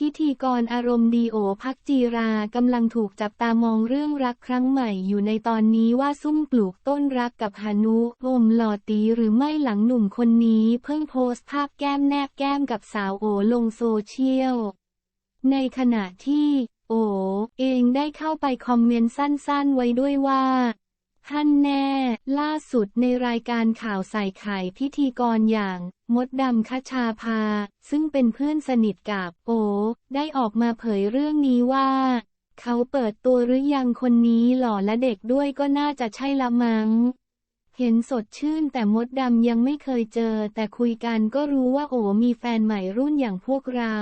พิธีกรอารมณ์ดีโอพักจีรากำลังถูกจับตามองเรื่องรักครั้งใหม่อยู่ในตอนนี้ว่าซุ่มปลูกต้นรักกับฮานุอมหล่อตีหรือไม่หลังหนุ่มคนนี้เพิ่งโพสต์ภาพแก้มแนบแก้มกับสาวโอลงโซเชียล ในขณะที่ โอเองได้เข้าไปคอมเมนต์สั้นๆไว้ด้วยว่า ฮั่นแน่ ล่าสุดในรายการข่าวใส่ไข่พิธีกรอย่าง มดดำคชาภา ซึ่งเป็นเพื่อนสนิทกับโอ ได้ออกมาเผยเรื่องนี้ว่า เขาเปิดตัวหรือยังคนนี้หล่อและเด็กด้วยก็น่าจะใช่ละมัง้ง เห็นสดชื่นแต่มดดำยังไม่เคยเจอ แต่คุยกันก็รู้ว่าโอมีแฟนใหม่รุ่นอย่างพวกเรา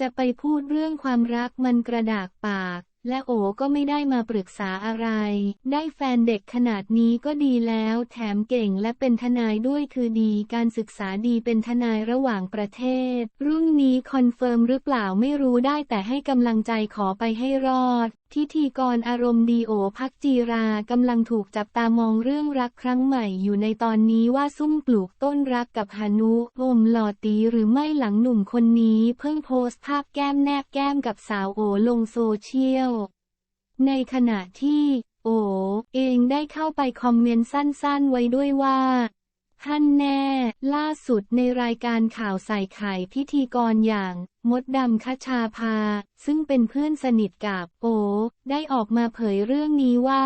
จะไปพูดเรื่องความรักมันกระดากปาก และโอก็ไม่ได้มาปรึกษาอะไร ได้แฟนเด็กขนาดนี้ก็ดีแล้ว แถมเก่งและเป็นทนายด้วยคือดี การศึกษาดีเป็นทนายระหว่างประเทศ รุ่นนี้คอนเฟิร์มหรือเปล่าไม่รู้ได้แต่ให้กำลังใจขอไปให้รอดพิธีกรอารมณ์ดีโอพักจีรากำลังถูกจับตามองเรื่องรักครั้งใหม่อยู่ในตอนนี้ว่าซุ่มปลูกต้นรักกับฮานุอมหล่อตีหรือไม่หลังหนุ่มคนนี้เพิ่งโพสต์ภาพแก้มแนบแก้มกับสาวโอลงโซเชียล ในขณะที่ โอ เองได้เข้าไปคอมเมนต์สั้นๆ ไว้ด้วยว่าฮั่นแน่ ล่าสุดในรายการข่าวใส่ไข่พิธีกรอย่าง มดดำคชาภา ซึ่งเป็นเพื่อนสนิทกับโอ ได้ออกมาเผยเรื่องนี้ว่า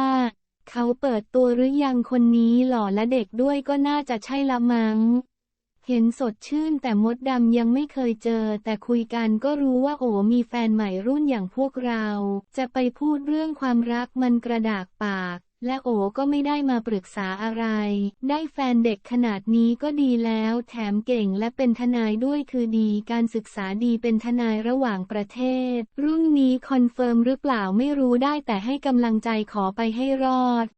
เขาเปิดตัวหรือยังคนนี้หล่อและเด็กด้วยก็น่าจะใช่ละมัง้ง เห็นสดชื่นแต่มดดำยังไม่เคยเจอ แต่คุยกันก็รู้ว่าโอมีแฟนใหม่รุ่นอย่างพวกเรา จะไปพูดเรื่องความรักมันกระดากปาก และโอก็ไม่ได้มาปรึกษาอะไร ได้แฟนเด็กขนาดนี้ก็ดีแล้ว แถมเก่งและเป็นทนายด้วยคือดีการศึกษาดีเป็นทนายระหว่างประเทศ รุ่นนี้คอนเฟิร์มหรือเปล่าไม่รู้ได้แต่ให้กำลังใจขอไปให้รอด